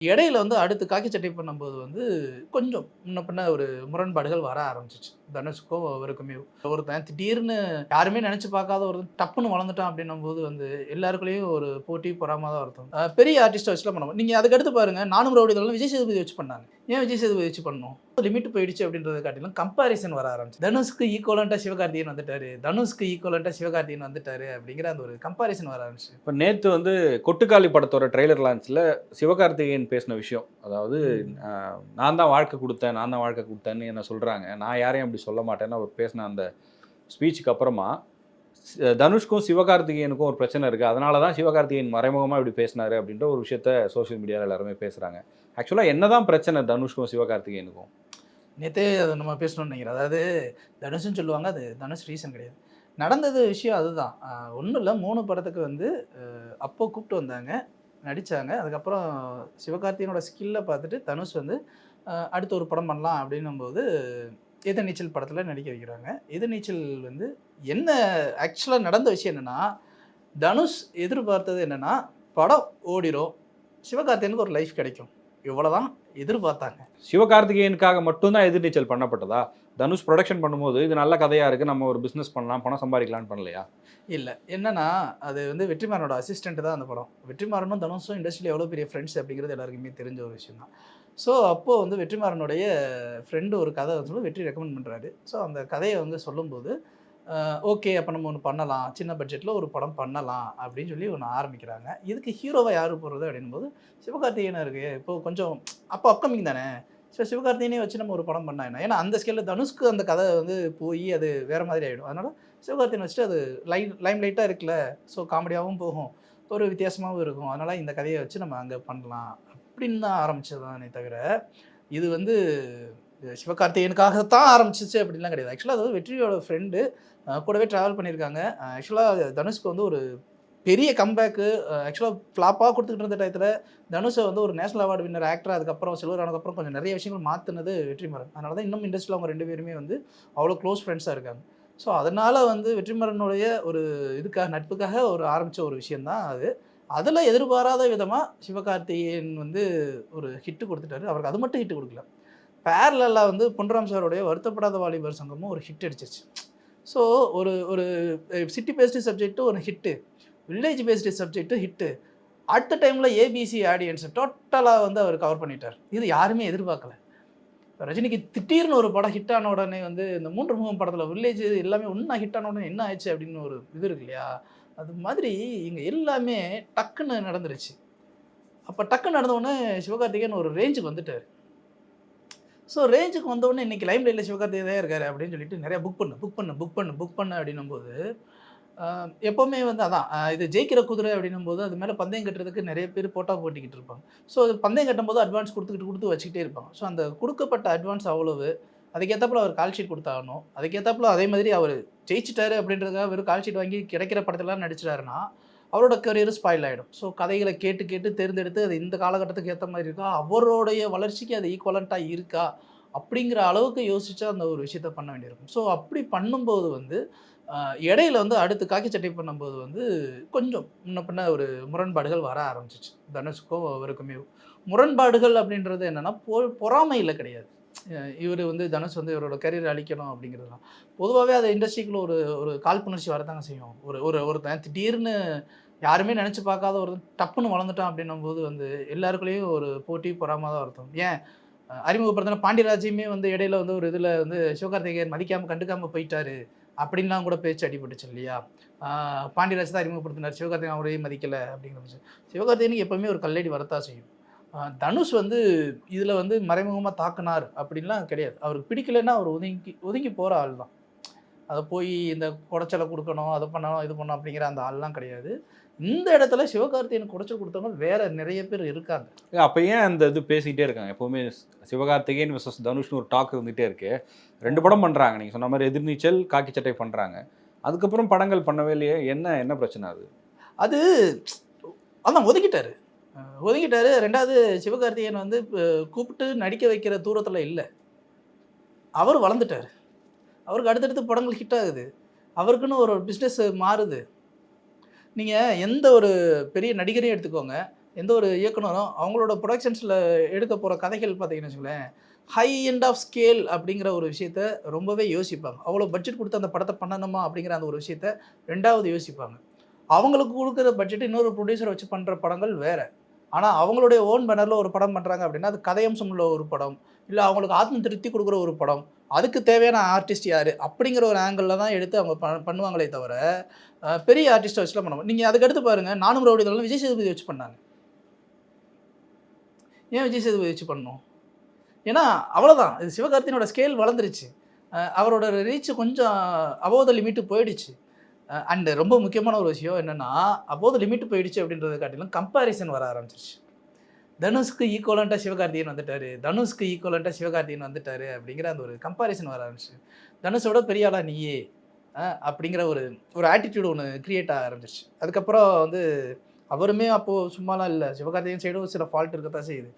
இடையில வந்து அடுத்து காக்கி சட்டை பண்ணும்போது வந்து கொஞ்சம் முன்ன பின்ன ஒரு முரண்பாடுகள் வர ஆரம்பிச்சிச்சு. தனுஷுக்கும் அவருக்குமே ஒருத்தன் திடீர்னு யாருமே நினைச்சு பார்க்காத ஒரு டப்புன்னு வளர்ந்துட்டான் அப்படின்னும் போது வந்து எல்லாருக்குள்ளேயும் ஒரு போட்டி பொறாம தான் வருத்தம் அஹ் பெரிய ஆர்டிஸ்ட்டை வச்சுலாம் பண்ண நீங்க அதுக்கு அடுத்து பாருங்க நானும் ரவுடிகளும் விஜய் சேதுபதி வச்சு பண்ணாங்க. ஏன் விஜய் சேதுபதி வச்சு பண்ணோம்? லிமிட் போயிடுச்சு அப்படின்றத காட்டிலும் கம்பாரிசன் வர ஆரம்பிச்சு. தனுஷ்க்கு ஈக்குவலண்டா சிவகார்த்திகேயன் வந்துட்டாரு. தனுஷ்க்கு ஈக்குவலண்டா சிவகார்த்திகேயன் வந்துட்டாரு அப்படிங்கிற அந்த ஒரு கம்பாரிசன் வர ஆரம்பிச்சு. இப்போ நேற்று வந்து கொட்டுக்காளி படத்தோட ட்ரெய்லர் லான்ச்சில் சிவகார்த்திகேயன் பேசின விஷயம் அதாவது நான் தான் வாழ்க்கை கொடுத்தேன் நான் தான் வாழ்க்கை கொடுத்தேன்னு என்ன சொல்கிறாங்க நான் யாரையும் அப்படி சொல்ல மாட்டேன்னு அவர் பேசின அந்த ஸ்பீச்சுக்கு அப்புறமா தனுஷ்க்கும் சிவகார்த்திகேயனுக்கும் ஒரு பிரச்சனை இருக்குது அதனால தான் சிவகார்த்திகேயன் மறைமுகமாக இப்படி பேசினாரு அப்படின்ற ஒரு விஷயத்த சோஷியல் மீடியாவில் எல்லாருமே பேசுகிறாங்க ஆக்சுவலாக என்ன தான் பிரச்சனை தனுஷ்க்கும் சிவகார்த்திகேயனுக்கும்? நேற்றே அதை நம்ம பேசணும்னு நினைக்கிறேன். அதாவது தனுஷ்னு சொல்லுவாங்க அது தனுஷ் ரீசன் கிடையாது. நடந்தது விஷயம் அதுதான். ஒன்றும் இல்லை மூணு படத்துக்கு வந்து அப்போ கூப்பிட்டு வந்தாங்க நடித்தாங்க அதுக்கப்புறம் சிவகார்த்தியனோட ஸ்கில்லை பார்த்துட்டு தனுஷ் வந்து அடுத்த அடுத்து ஒரு படம் பண்ணலாம் அப்படின்னும்போது எதிர் நீச்சல் படத்தில் நடிக்க வைக்கிறாங்க. எதிர் நீச்சல் வந்து என்ன ஆக்சுவலாக நடந்த விஷயம் என்னென்னா தனுஷ் எதிர்பார்த்தது என்னென்னா படம் ஓடிரும். சிவகார்த்திகேயனுக்கு ஒரு லைஃப் கிடைக்கும். இவ்வளோதான் எதிர்பார்த்தாங்க. சிவகார்த்திகேயனுக்காக மட்டும்தான் எதிர்நீச்சல் பண்ணப்பட்டதா? தனுஷ் ப்ரொடக்ஷன் பண்ணும்போது இது நல்ல கதையாக இருக்குது நம்ம ஒரு பிஸ்னஸ் பண்ணலாம் பணம் சம்பாதிக்கலாம்னு பண்ணலையா? இல்லை. என்னன்னா அது வந்து வெற்றிமாறனோட அசிஸ்டன்ட் தான் அந்த படம். வெற்றிமாறனும் தனுஷும் இண்டஸ்ட்ரியில் எவ்வளோ பெரிய ஃப்ரெண்ட்ஸ் அப்படிங்கிறது எல்லாருக்குமே தெரிஞ்ச ஒரு விஷயம் தான் ஸோ அப்போது வந்து வெற்றிமாறனுடைய ஃப்ரெண்டு ஒரு கதை சொல்லி வெற்றி ரெக்கமெண்ட் பண்ணுறாரு ஸோ அந்த கதையை வந்து சொல்லும்போது ஓகே அப்போ நம்ம ஒன்று பண்ணலாம். சின்ன பட்ஜெட்டில் ஒரு படம் பண்ணலாம். அப்படின்னு சொல்லி ஒன்று ஆரம்பிக்கிறாங்க. இதுக்கு ஹீரோவை யார் போடுறது அப்படின்னும் போது இருக்குது இப்போது கொஞ்சம் அப்போ அப்கமிங் தானே? ஸோ சிவகார்த்திகேயனே வச்சு நம்ம ஒரு படம் பண்ணா என்ன? ஏன்னா அந்த ஸ்கேலில் தனுஷ்க்கு அந்த கதை வந்து போய் அது வேறு மாதிரி ஆகிடும் அதனால் சிவகார்த்திகேயன் வச்சுட்டு அது லைன் லைம் லைட்டாக இருக்குல்ல? ஸோ காமெடியாகவும் போகும். ஒரு வித்தியாசமாகவும் இருக்கும். அதனால் இந்த கதையை வச்சு நம்ம அங்கே பண்ணலாம் அப்படின்னு தான் ஆரம்பிச்சது தானே தவிர இது வந்து இது சிவகார்த்திகேயனுக்காகத்தான் ஆரம்பிச்சிச்சு அப்படின்லாம் கிடையாது. ஆக்சுவலாக அது வெற்றியோட ஃப்ரெண்டு கூடவே ட்ராவல் பண்ணியிருக்காங்க. ஆக்சுவலாக தனுஷ்க்கு வந்து ஒரு பெரிய கம்பேக்கு ஆக்சுவலாக ஃப்ளாப்பாக கொடுத்துக்கிட்டு இருந்த டயத்தில் தனுஷை வந்து ஒரு நேஷனல் அவார்டு வின்னர் ஆக்டர் அதுக்கப்புறம் சில்வர் ஆனதுக்கப்புறம் கொஞ்சம் நிறைய விஷயங்கள் மாற்றினது வெற்றிமாறன். அதனால தான் இன்னும் இண்டஸ்ட்ரியில் அவங்க ரெண்டு பேருமே வந்து அவ்வளோ க்ளோஸ் ஃப்ரெண்ட்ஸாக இருக்காங்க. ஸோ அதனால் வந்து வெற்றிமாறனுடைய ஒரு இதுக்காக நட்புக்காக ஒரு ஆரம்பித்த ஒரு விஷயந்தான் அது. அதில் எதிர்பாராத விதமாக சிவகார்த்திகேயன் வந்து ஒரு ஹிட்டு கொடுத்துட்டாரு. அவருக்கு அது மட்டும் ஹிட்டு கொடுக்கல. பேரலாக வந்து பொன்ராம் சாருடைய வருத்தப்படாத வாலிபர் சங்கமும் ஒரு ஹிட் அடிச்சிருச்சு. ஸோ ஒரு ஒரு சிட்டி பேஸ்டு சப்ஜெக்ட்டு ஒரு hit village based subject hit அடுத்த டைமில் ஏபிசி ஆடியன்ஸை டோட்டலாக வந்து அவர் கவர் பண்ணிட்டார். இது யாருமே எதிர்பார்க்கல. ரஜினிக்கு திடீர்னு ஒரு படம் ஹிட் ஆன உடனே வந்து இந்த மூன்று முகம் படத்தில் வில்லேஜ் எல்லாமே ஒன்றா ஹிட் ஆன உடனே என்ன ஆயிடுச்சு அப்படின்னு ஒரு இது இருக்கு இல்லையா? அது மாதிரி இங்கே எல்லாமே டக்குன்னு நடந்துருச்சு. அப்போ டக்குன்னு நடந்தவுடனே சிவகார்த்திகேயன் ஒரு ரேஞ்சுக்கு வந்துட்டார். ஸோ ரேஞ்சுக்கு வந்தவுடனே இன்றைக்கி லைம் லைட்டில் சிவகார்த்திகேயன் தான் இருக்காரு அப்படின்னு சொல்லிட்டு நிறைய புக் பண்ணு புக் பண்ணு புக் பண்ணு புக் பண்ணு அப்படின்னும் போது எப்போவுமே வந்து அதான் இது ஜெயிக்கிற குதிரை அப்படின்னும் போது அது மேலே பந்தயம் கட்டுறதுக்கு நிறைய பேர் போட்டா போட்டிக்கிட்டு இருப்பாங்க. ஸோ அது பந்தயம் கட்டும்போது அட்வான்ஸ் கொடுத்துக்கிட்டு கொடுத்து வச்சுக்கிட்டே இருப்பாங்க. ஸோ அந்த கொடுக்கப்பட்ட அட்வான்ஸ் அவ்வளவு அதுக்கேற்றப்பல அவர் கால் ஷீட் கொடுத்தாகணும் அதுக்கேற்றாப்புல அதே மாதிரி அவர் ஜெயிச்சிட்டாரு அப்படின்றதுக்காக வெறும் கால் ஷீட் வாங்கி கிடைக்கிற படத்திலாம் நடிச்சிட்டாருன்னா அவரோட கரியர் ஸ்பாயில் ஆகிடும் ஸோ கதைகளை கேட்டு கேட்டு தேர்ந்தெடுத்து அது இந்த காலகட்டத்துக்கு ஏற்ற மாதிரி இருக்கா? அவருடைய வளர்ச்சிக்கு அது ஈக்குவலண்ட்டாக இருக்கா? அப்படிங்கிற அளவுக்கு யோசித்து அந்த ஒரு விஷயத்த பண்ண வேண்டியிருக்கும். ஸோ அப்படி பண்ணும்போது வந்து இடையில வந்து அடுத்து காக்கி சட்டை பண்ணும்போது வந்து கொஞ்சம் முன்ன பின்ன ஒரு முரண்பாடுகள் வர ஆரம்பிச்சிச்சு. தனுஷுக்கும் அவருக்குமே முரண்பாடுகள் அப்படின்றது என்னன்னா பொ பொறாமையில் கிடையாது. இவர் வந்து தனுஷ் வந்து இவரோட கரியர் அழிக்கணும் அப்படிங்கிறதுலாம் பொதுவாகவே அது இண்டஸ்ட்ரிக்குள்ள ஒரு ஒரு காழ்ப்புணர்ச்சி வரதாங்க செய்யும். ஒரு ஒரு ஒருத்தன் திடீர்னு யாருமே நினச்சி பார்க்காத ஒரு டப்புன்னு வளர்ந்துட்டான் அப்படின்னும் போது வந்து எல்லாருக்குள்ளேயும் ஒரு போட்டி பொறாம தான் வருத்தம். ஏன்? அறிமுகப்படுத்தின பாண்டியராஜையுமே வந்து இடையில வந்து ஒரு இதில் வந்து சிவகார்த்திகேயன் மதிக்காமல் கண்டுக்காமல் போயிட்டாரு அப்படின்லாம் கூட பேச்சு அடிபட்டுச்சு இல்லையா? பாண்டியராஜ் தான் அறிமுகப்படுத்தினார். சிவகார்த்திகேயன் அவரையும் மதிக்கலை அப்படிங்கிற சிவகார்த்திகேயனுக்கு எப்பவுமே ஒரு கல்லடி வரத்தான் செய்யும். தனுஷ் வந்து இதில் வந்து மறைமுகமாக தாக்குனார் அப்படின்லாம் கிடையாது. அவருக்கு பிடிக்கலைன்னா அவர் ஒதுங்கி ஒதுங்கி போகிற ஆள் தான். அதை போய் இந்த குடைச்சலை கொடுக்கணும் அதை பண்ணணும் இது பண்ணணும் அப்படிங்கிற அந்த ஆள்லாம் கிடையாது. இந்த இடத்துல சிவகார்த்திகேயன் குடைச்சல் கொடுத்தவங்க வேற நிறைய பேர் இருக்காங்க. அப்போ ஏன் அந்த இது பேசிக்கிட்டே இருக்காங்க? எப்போவுமே சிவகார்த்திகேயன் விசஸ் தனுஷ்னு ஒரு டாக் இருந்துகிட்டே இருக்கு. ரெண்டு படம் பண்ணுறாங்க நீங்கள் சொன்ன மாதிரி எதிர்நீச்சல் காக்கி சட்டை பண்ணுறாங்க அதுக்கப்புறம் படங்கள் பண்ணவே இல்லையே. என்ன என்ன பிரச்சனை அது? அது அதான் ஒதுக்கிட்டாரு. ஒதுங்கிட்டாரு ரெண்டாவது சிவகார்த்திகேயன் வந்து கூப்பிட்டு நடிக்க வைக்கிற தூரத்தில் இல்லை. அவர் வளர்ந்துட்டார். அவருக்கு அடுத்தடுத்து படங்கள் ஹிட் ஆகுது. அவருக்குன்னு ஒரு பிஸ்னஸ் மாறுது. நீங்கள் எந்த ஒரு பெரிய நடிகரையும் எடுத்துக்கோங்க. எந்த ஒரு இயக்குனரும் அவங்களோட ப்ரொடக்ஷன்ஸில் எடுக்க போகிற கதைகள் பார்த்தீங்கன்னு வச்சுக்கோங்களேன் ஹை எண்ட் ஆஃப் ஸ்கேல் அப்படிங்கிற ஒரு விஷயத்த ரொம்பவே யோசிப்பாங்க. அவ்வளோ பட்ஜெட் கொடுத்து அந்த படத்தை பண்ணணுமா அப்படிங்கிற அந்த ஒரு விஷயத்த ரெண்டாவது யோசிப்பாங்க. அவங்களுக்கு கொடுக்குற பட்ஜெட் இன்னொரு ப்ரொடியூசரை வச்சு பண்ணுற படங்கள் வேறு. ஆனால் அவங்களுடைய ஓன் பேனரில் ஒரு படம் பண்ணுறாங்க அப்படின்னா அது கதையம்சம் உள்ள ஒரு படம். இல்லை அவங்களுக்கு ஆத்ம திருப்தி கொடுக்குற ஒரு படம். அதுக்கு தேவையான ஆர்டிஸ்ட் யார்? அப்படிங்கிற ஒரு ஆங்கிளில் தான் எடுத்து அவங்க ப- பண்ணுவாங்களே தவிர பெரிய ஆர்டிஸ்ட்டை வச்சுலாம் பண்ணுவோம் நீங்கள் அதுக்கடுத்து பாருங்கள் நானும் ரவுடிதெல்லாம் விஜய் சேதுபதி வச்சு பண்ணாங்க. ஏன் விஜய் சேதுபதி வச்சு பண்ணோம் ஏன்னா அவ்வளோதான் இது சிவகார்த்தினோட ஸ்கேல் வளர்ந்துருச்சு. அவரோட ரீச் கொஞ்சம் அபோத லிமிட்டு போயிடுச்சு. அண்டு ரொம்ப முக்கியமான ஒரு விஷயம் என்னென்னா அப்போது லிமிட் போயிடுச்சு அப்படின்றத காட்டிலும் கம்பாரிசன் வர ஆரம்பிச்சிருச்சு. தனுஷ்க்கு ஈக்குவலண்ட்டாக சிவகார்த்திகன் வந்துட்டார். தனுஷ்க்கு ஈக்குவலண்ட்டாக சிவகார்த்தியன் வந்துட்டாரு அப்படிங்கிற அந்த ஒரு கம்பாரிசன் வர ஆரம்பிச்சு. தனுஷோட பெரிய ஆளா நீயே அப்படிங்கிற ஒரு ஒரு ஆட்டிடியூட் ஒன்று க்ரியேட் ஆக ஆரம்பிச்சிருச்சு. அதுக்கப்புறம் வந்து அவருமே அப்போது சும்மாலாம் இல்லை. சிவகார்த்திகேயன் சைடும் சில ஃபால்ட் இருக்கத்தான் செய்யுது.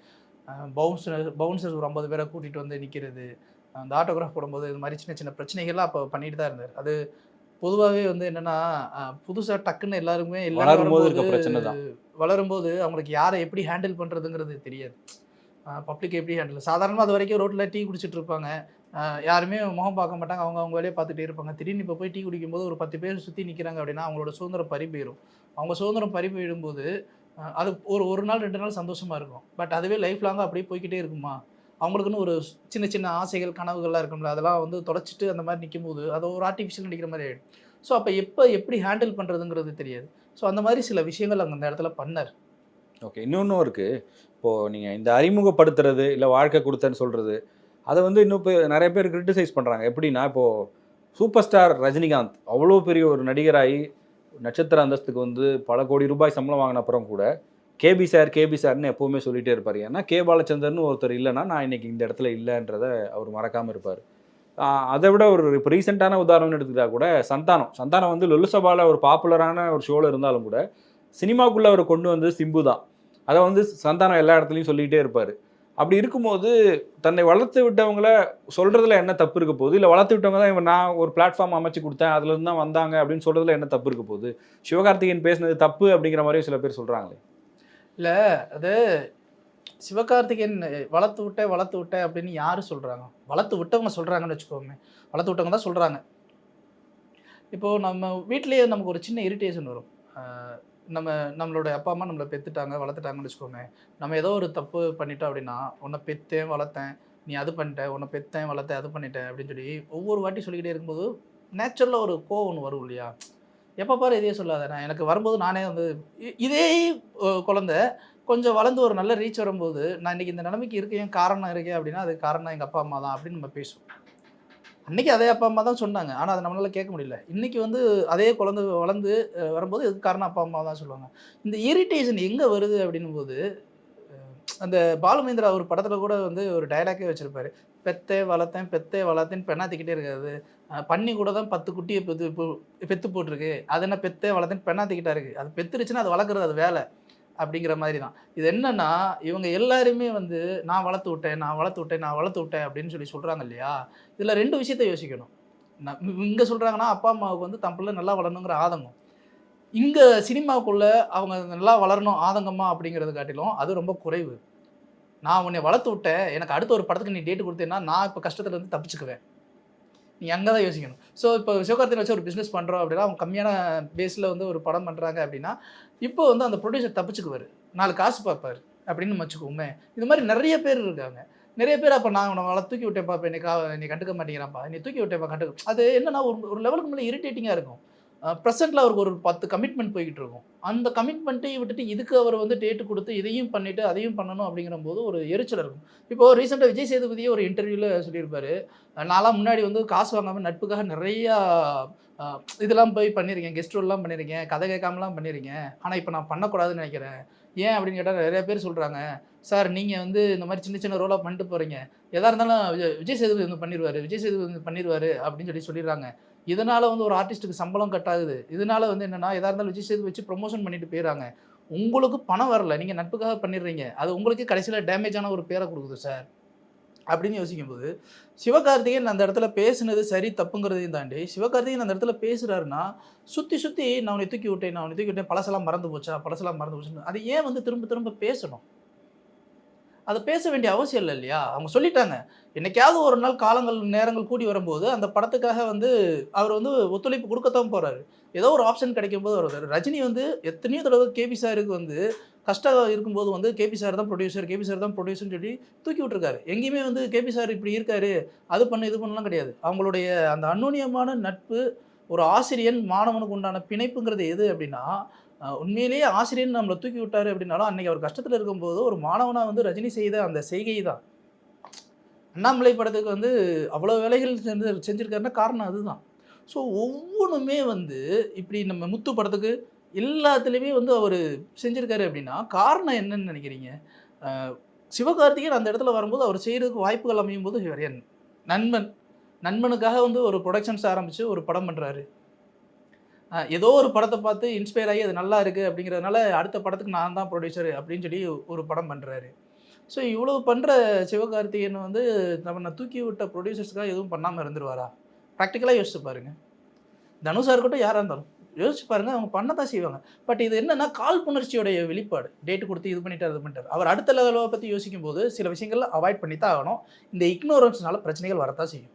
பவுன்சர் பவுன்சர்ஸ் ஒரு ஐம்பது பேரை கூட்டிகிட்டு வந்து நிற்கிறது அந்த ஆட்டோகிராஃப் போடும்போது இது மாதிரி சின்ன சின்ன பிரச்சனைகள்லாம் அப்போ பண்ணிட்டு தான் இருந்தார். அது பொதுவாகவே வந்து என்னென்னா புதுசாக டக்குன்னு எல்லாருக்குமே எல்லாரும் வளரும்போது இருக்க பிரச்சனை தான். வளரும்போது அவங்களுக்கு யாரை எப்படி ஹேண்டில் பண்ணுறதுங்கிறது தெரியாது. பப்ளிக் எப்படி ஹேண்டில் சாதாரணமாக அது வரைக்கும் ரோட்டில் டீ குடிச்சிட்டு இருப்பாங்க. யாருமே முகம் பார்க்க மாட்டாங்க. அவங்க அவங்க வேலையை பார்த்துட்டே இருப்பாங்க. திடீர்னு இப்போ போய் டீ குடிக்கும்போது ஒரு பத்து பேர் சுற்றி நிற்கிறாங்க அப்படின்னா அவங்களோட சுதந்திரம் பறி போயிடும் அவங்க சுதந்திரம் பறி போயிடும்போது அது ஒரு ஒரு நாள் ரெண்டு நாள் சந்தோஷமாக இருக்கும். பட் அதுவே லைஃப் லாங்காக அப்படியே போய்க்கிட்டே இருக்குமா? அவங்களுக்குன்னு ஒரு சின்ன சின்ன ஆசைகள் கனவுகள்லாம் இருக்கும்ல அதெல்லாம் வந்து தொலைச்சிட்டு அந்த மாதிரி நிற்கும்போது அது ஒரு ஆர்டிஃபிஷியல் நடிக்கிற மாதிரி ஆகிடும் ஸோ அப்போ எப்போ எப்படி ஹேண்டில் பண்ணுறதுங்கிறது தெரியாது. ஸோ அந்த மாதிரி சில விஷயங்கள் அங்கே அந்த இடத்துல பண்ணார். ஓகே இன்னொன்றும் இருக்குது இப்போது நீங்கள் இந்த அறிமுகப்படுத்துறது இல்லை வாழ்க்கை கொடுத்தேன்னு சொல்கிறது அதை வந்து இன்னும் இப்போ நிறைய பேர் கிரிட்டிசைஸ் பண்ணுறாங்க எப்படின்னா இப்போது சூப்பர் ஸ்டார் ரஜினிகாந்த் அவ்வளோ பெரிய ஒரு நடிகராகி நட்சத்திர அந்தஸ்துக்கு வந்து பல கோடி ரூபாய் சம்பளம் வாங்கின அப்புறம் கூட கேபி சார் கேபி சார்னு எப்போவுமே சொல்லிகிட்டே இருப்பார். ஏன்னா கே பாலச்சந்தர்னு ஒருத்தர் இல்லைன்னா நான் இன்னைக்கு இந்த இடத்துல இல்லைன்றதை அவர் மறக்காமல் இருப்பார். அதை விட ஒரு இப்போ ரீசெண்டான உதாரணம்னு எடுத்துக்கிட்டா கூட சந்தானம். சந்தானம் வந்து லொல்லுசபாவில் ஒரு பாப்புலரான ஒரு ஷோவில் இருந்தாலும் கூட சினிமாக்குள்ளே அவர் கொண்டு வந்து சிம்பு தான். அதை வந்து சந்தானம் எல்லா இடத்துலையும் சொல்லிக்கிட்டே இருப்பார். அப்படி இருக்கும்போது தன்னை வளர்த்து விட்டவங்கள சொல்கிறதுல என்ன தப்பு இருக்க போகுது? இல்லை வளர்த்து விட்டவங்க தான் இவன் நான் ஒரு பிளாட்ஃபார்ம் அமைச்சு கொடுத்தேன் அதுலேருந்து தான் வந்தாங்க அப்படின்னு சொல்கிறதுல என்ன தப்பு இருக்க போகுது? சிவகார்த்திகேயன் பேசுனது தப்பு அப்படிங்கிற மாதிரியும் சில பேர் சொல்கிறாங்களே இல்லை அது சிவகார்த்திகேயன் வளர்த்து விட்டேன் வளர்த்து விட்டேன் அப்படின்னு யார் சொல்கிறாங்க வளர்த்து விட்டவங்க சொல்கிறாங்கன்னு வச்சுக்கோமே. வளர்த்து விட்டவங்க தான் சொல்கிறாங்க இப்போது நம்ம வீட்லேயே நமக்கு ஒரு சின்ன இரிட்டேஷன் வரும். நம்ம நம்மளோட அப்பா அம்மா நம்மளை பெற்றுட்டாங்க வளர்த்துட்டாங்கன்னு வச்சுக்கோமே. நம்ம ஏதோ ஒரு தப்பு பண்ணிட்டோம் அப்படின்னா உன்னை பெற்றேன் வளர்த்தேன். நீ அது பண்ணிட்ட உன்னை பெற்றேன் வளர்த்தேன் அது பண்ணிட்டேன் அப்படின்னு சொல்லி ஒவ்வொரு வாட்டி சொல்லிக்கிட்டே இருக்கும்போது நேச்சுரலாக ஒரு கோவம் ஒன்று வரும் இல்லையா? எப்போ பாரு இதே சொல்லாத. நான் எனக்கு வரும்போது நானே வந்து இதே குழந்த குழந்தை கொஞ்சம் வளர்ந்து ஒரு நல்ல ரீச் வரும்போது நான் இன்னைக்கு இந்த நிலைமைக்கு இருக்கேன் காரணம் இருக்கேன் அப்படின்னா அது காரணம் எங்கள் அப்பா அம்மா தான் அப்படின்னு நம்ம பேசுவோம். அன்றைக்கி அதே அப்பா அம்மா தான் சொன்னாங்க. ஆனால் அதை நம்மளால் கேட்க முடியல. இன்றைக்கி வந்து அதே குழந்தை வளர்ந்து வரும்போது இதுக்கு காரணம் அப்பா அம்மா தான் சொல்லுவாங்க. இந்த இரிட்டேஷன் எங்கே வருது அப்படின்னும் போது அந்த பாலுமேந்திரா ஒரு படத்தில் கூட வந்து ஒரு டைலாக்கே வச்சிருப்பாரு. பெத்தே வளர்த்தேன் பெத்தே வளர்த்தேன்னு பெண்ணாத்திக்கிட்டே இருக்காது. பண்ணி கூட தான் பத்து குட்டியை பெத்து பெத்து போட்டிருக்கு. அது என்ன பெத்தே வளர்த்தேன்னு பெண்ணாத்திக்கிட்டா இருக்குது அது பெத்துருச்சுன்னா அது வளர்க்குறது அது வேலை அப்படிங்கிற மாதிரி தான். இது என்னன்னா இவங்க எல்லாருமே வந்து நான் வளர்த்து விட்டேன் நான் வளர்த்து விட்டேன் நான் வளர்த்து விட்டேன் அப்படின்னு சொல்லி சொல்கிறாங்க இல்லையா? இதில் ரெண்டு விஷயத்த யோசிக்கணும். இங்கே சொல்கிறாங்கன்னா அப்பா அம்மாவுக்கு வந்து தன் பிள்ளை நல்லா வளரணுங்கிற ஆதங்கம். இங்கே சினிமாவுக்குள்ள அவங்க நல்லா வளரணும் ஆதங்கமா அப்படிங்கிறது காட்டிலும் அது ரொம்ப குறைவு. நான் உன்னை வளர்த்து விட்டேன். எனக்கு அடுத்த ஒரு படத்துக்கு நீ டேட் கொடுத்தேன்னா நான் இப்போ கஷ்டத்துல இருந்து தப்பிச்சுக்குவேன். நீ அங்கே தான் யோசிக்கணும். ஸோ இப்போ சிவகார்த்தியில் வச்சு ஒரு பிஸ்னஸ் பண்ணுறோம் அப்படின்னா அவங்க கம்மியான பேஸில் வந்து ஒரு படம் பண்ணுறாங்க அப்படின்னா இப்போ வந்து அந்த ப்ரொடியூசர் தப்பிச்சுக்குவார். நாலு காசு பார்ப்பாரு. அப்படின்னு நம்ம வச்சுக்கோமே. இது மாதிரி நிறைய பேர் இருக்காங்க. நிறைய பேர் அப்போ நான் உன்னை தூக்கி விட்டேன்ப்பா இப்போ நீ கண்டுக்க மாட்டேங்கிறான்ப்பா. நீ தூக்கி விட்டேன்ப்பா கண்டுக்க அது என்னன்னா ஒரு ஒரு லெவலுக்கு மேலே இரிட்டேட்டிங்காக இருக்கும். ப்ரெசென்ட்டில் அவருக்கு ஒரு பத்து கமிட்மெண்ட் போய்கிட்டு இருக்கும் அந்த கமிட்மெண்ட்டையும் விட்டுட்டு இதுக்கு அவர் வந்து டேட்டு கொடுத்து இதையும் பண்ணிவிட்டு அதையும் பண்ணணும் அப்படிங்கிற போது ஒரு எரிச்சல் இருக்கும். இப்போ ரீசெண்டாக விஜய் சேதுபதியே ஒரு இன்டர்வியூவில் சொல்லியிருப்பாரு. நான்லாம் முன்னாடி வந்து காசு வாங்காமல் நட்புக்காக நிறையா இதெல்லாம் போய் பண்ணியிருக்கேன் கெஸ்ட் ரோல்லாம் பண்ணியிருக்கேன் கதை கேட்காமலாம் பண்ணியிருக்கேன். ஆனால் இப்போ நான் பண்ணக்கூடாதுன்னு நினைக்கிறேன். ஏன் அப்படின்னு கேட்டால் நிறைய பேர் சொல்கிறாங்க சார் நீங்கள் வந்து இந்த மாதிரி சின்ன சின்ன ரோலாக பண்ணிட்டு போகிறீங்க எதாக இருந்தாலும் விஜய் விஜய் சேதுபதி வந்து பண்ணிடுவார் விஜய் சேதுபதி வந்து பண்ணிடுவார் அப்படின்னு சொல்லி சொல்லிடுறாங்க. இதனால் வந்து ஒரு ஆர்டிஸ்ட்டுக்கு சம்பளம் கட்டாகுது. இதனால் வந்து என்னென்னா எதாக இருந்தாலும் விஜய் சேது வச்சு ப்ரொமோஷன் பண்ணிட்டு போயிடறாங்க உங்களுக்கு பணம் வரல. நீங்கள் நட்புக்காக பண்ணிடுறீங்க. அது உங்களுக்கு கடைசியில் டேமேஜான ஒரு பேரை கொடுக்குது சார் அப்படின்னு யோசிக்கும்போது சிவகார்த்திகேயன் அந்த இடத்துல பேசுனது சரி தப்புங்கிறதையும் தாண்டி சிவகார்த்திகேயன் அந்த இடத்துல பேசுகிறாருன்னா சுற்றி சுற்றி நான் உன்னை தூக்கி விட்டேன் நான் உன்னை தூக்கி விட்டேன் பழசெல்லாம் மறந்து போச்சா பழசெல்லாம் மறந்து போச்சுன்னு அதை ஏன் வந்து திரும்ப திரும்ப பேசணும்? அதை பேச வேண்டிய அவசியம் இல்லை இல்லையா? அவங்க சொல்லிட்டாங்க. என்னைக்காவது ஒரு நாள் காலங்கள் நேரங்கள் கூடி வரும்போது அந்த படத்துக்காக வந்து அவர் வந்து ஒத்துழைப்பு கொடுக்கத்தான் போறாரு. ஏதோ ஒரு ஆப்ஷன் கிடைக்கும் போது வருவார். ரஜினி வந்து எத்தனையோ தடவை கேபி சாருக்கு வந்து கஷ்டம் இருக்கும்போது வந்து கேபி சார் தான் ப்ரொடியூசர் கேபி சார் தான் ப்ரொடியூசர்னு சொல்லி தூக்கி விட்டுருக்காரு. எங்கேயுமே வந்து கேபி சார் இப்படி இருக்காரு அது பண்ண இது பண்ணலாம் கிடையாது. அவங்களுடைய அந்த அந்நுண்ணியமான நட்பு ஒரு ஆசிரியன் மாணவனுக்கு உண்டான பிணைப்புங்கிறது எது அப்படின்னா உண்மையிலேயே ஆசிரியர் நம்மளை தூக்கி விட்டாரு அப்படின்னாலும் அன்னைக்கு அவர் கஷ்டத்தில் இருக்கும்போது ஒரு மாணவனாக வந்து ரஜினி செய்த அந்த செய்கை தான். அண்ணாமலை படத்துக்கு வந்து அவ்வளோ வேலைகள் செஞ்சு செஞ்சுருக்காருன்னா காரணம் அதுதான். ஸோ ஒவ்வொன்றுமே வந்து இப்படி நம்ம முத்து படத்துக்கு எல்லாத்துலேயுமே வந்து அவர் செஞ்சுருக்காரு அப்படின்னா காரணம் என்னன்னு நினைக்கிறீங்க? சிவகார்த்திகேயன் அந்த இடத்துல வரும்போது அவர் செய்கிறதுக்கு வாய்ப்புகள் அமையும் போது நண்பன். நண்பனுக்காக வந்து ஒரு ப்ரொடக்ஷன்ஸ் ஆரம்பித்து ஒரு படம் பண்ணுறாரு ஏதோ ஒரு படத்தை பார்த்து இன்ஸ்பயர் ஆகி அது நல்லா இருக்குது அப்படிங்கிறதுனால அடுத்த படத்துக்கு நான் தான் ப்ரொடியூசர் அப்படின்னு சொல்லி ஒரு படம் பண்ணுறாரு ஸோ இவ்வளோ பண்ணுற சிவகார்த்திகேயன் வந்து நம்ம தூக்கி விட்ட ப்ரொடியூசர்ஸ்க்காக எதுவும் பண்ணாமல் இருந்துருவாரா? ப்ராக்டிக்கலாக யோசிச்சு பாருங்கள் தனுஷாக இருக்கட்டும் யாராக இருந்தாலும் யோசிச்சு பாருங்கள் அவங்க பண்ண தான் செய்வாங்க. பட் இது என்னென்னா காழ்ப்புணர்ச்சியோடைய வெளிப்பாடு. டேட்டு கொடுத்து இது பண்ணிட்டார் இது பண்ணிட்டார். அவர் அடுத்த லெவலை பற்றி யோசிக்கும் போது சில விஷயங்கள்ல அவாய்ட் பண்ணி தான் ஆகணும். இந்த இக்னோரன்ஸ்னால பிரச்சனைகள் வரத்தான் செய்யும்.